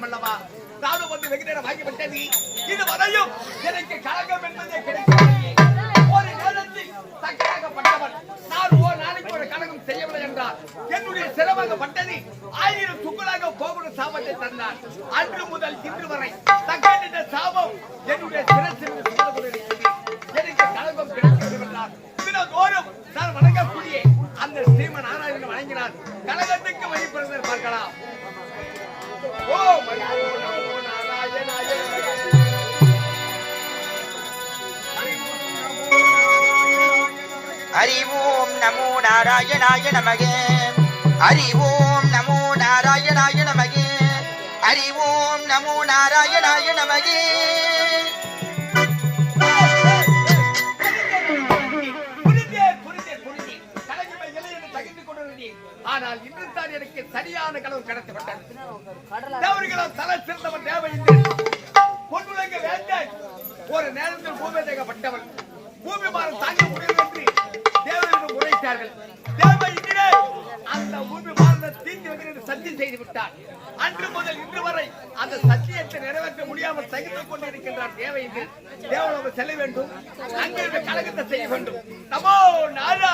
வேண்டும் அல்லவா வந்து வெகு நேரம் ஆகிவிட்டது இதுவரையும் எனக்கு கழகம் என்பதே கிடைக்கவில்லை. ஒரு நான் ஓ நாளைக்கு ஒரு கழகம் செய்யவில்லை என்றார் என்னுடைய சாபத்தை தந்தார். அன்று முதல் இன்று வரை சாபம் என்னுடைய சிரசில் எனக்கு கழகம் கிடைக்கவில்லை என்றார் நான் வணங்கக்கூடிய அந்த ஸ்ரீமன் நாராயணன் வழங்கினார் கழகத்துக்கு வழிபடுவதை பார்க்கலாம். அறிவோம் நமோ நாராயணாய ஓம் நமோ நமகே. அறிவோம் ஓம் நமோ நாராயணாய நமகே. அறிவோம் ஓம் நமோ நாராயணாய நமகே ஆனால் இன்று தான் எனக்கு சரியான கனவு கிடைத்துவிட்டது. தேவர்களால் தலை சிறந்தவன் ஒரு நேரத்தில் பூமி பூமி தாங்க தேவர்கள் அந்த பூமி பாரத்தை தீர்த்து வைக்கிறது சத்தியம் செய்து விட்டார். அன்று முதல் இன்று வரை அந்த சத்தியத்தை நிறைவேற்ற முடியாமல் சகித்துக் கொண்டிருக்கின்றார் தேவையின்றி தேவலோகம் செல்ல வேண்டும். அங்கிருந்து கழகத்தை செய்ய வேண்டும். நமோ நாரா